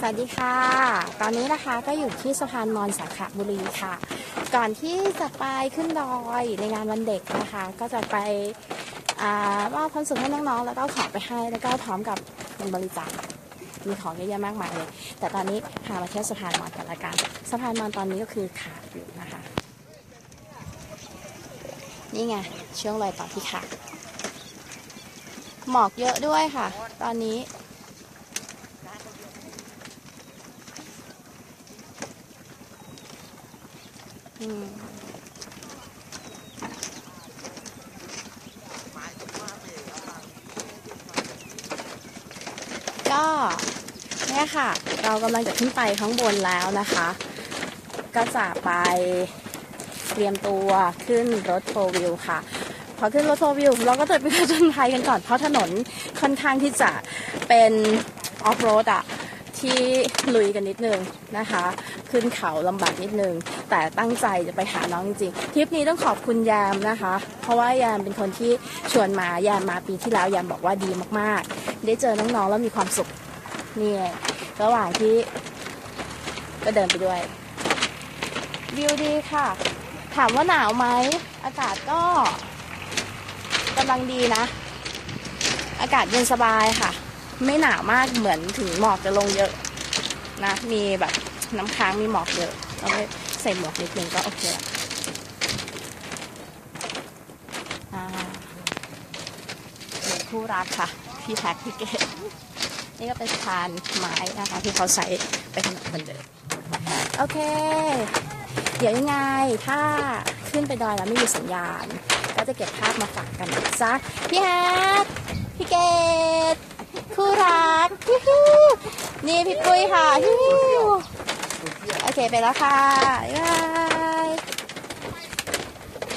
สวัสดีค่ะ ตอนนี้นะคะก็อยู่ที่สะพานมอนสาขาบุรีค่ะ ก่อนที่จะไปขึ้นดอยในงานวันเด็กนะคะ ก็จะไปมอบความสุขให้น้องๆ แล้วก็ของไปให้แล้วก็พร้อมกับเงินบริจาคมีของเยอะแยะมากมายเลย แต่ตอนนี้พามาเที่ยวสะพานมอนกันละกันสะพานมอนตอนนี้ก็คือขาดอยู่นะคะ นี่ไงช่วงรอยต่อที่ขาดหมอกเยอะด้วยค่ะ ตอนนี้ อืม ก็เนี่ยค่ะ เรากำลังจะขึ้นไปข้างบนแล้วนะคะ ก็จะไปเตรียมตัวขึ้นรถโฟวิวค่ะ พอขึ้นรถโฟวิวเราก็จะไปผจญภัยกันก่อนเพราะถนนค่อนข้างที่จะเป็นออฟโรดอะ ที่ลุยกันนิดนึงนะคะ ขึ้นเขาลำบากนิดนึง แต่ตั้งใจจะไปหาน้องจริงๆทริปนี้ต้องขอบคุณแยมนะคะ เพราะว่าแยมเป็นคนที่ชวนมาแยมมาปีที่แล้วแยมบอกว่าดีมากๆ ได้เจอน้องๆแล้วมีความสุขนี่ระหว่างที่ก็เดินไปด้วยวิวดีค่ะ ถามว่าหนาวไหมอากาศก็กำลังดีนะ อากาศเย็นสบายค่ะ ไม่หนาวมากเหมือนถึงหมอกจะลงเยอะนะ มีแบบน้ำค้างมีหมอกเยอะเราไปใส่หมวกนิดนึงก็โอเคละอ่าเด็กคู่รักค่ะ พี่แท็กพี่เกดนี่ก็เป็นสะพานไม้นะคะ ที่เขาใช้ไปถนนคนเดินโอเค เดี๋ยวยังไงถ้าขึ้นไปดอยแล้วไม่มีสัญญาณ ก็จะเก็บภาพมาฝากกันนะจ๊ะพี่แฮกพี่เกดคู่รักฮิ้วฮิ้ว นี่พี่ปุ้ยค่ะโอเคไปแล้วค่ะบ๊ายบาย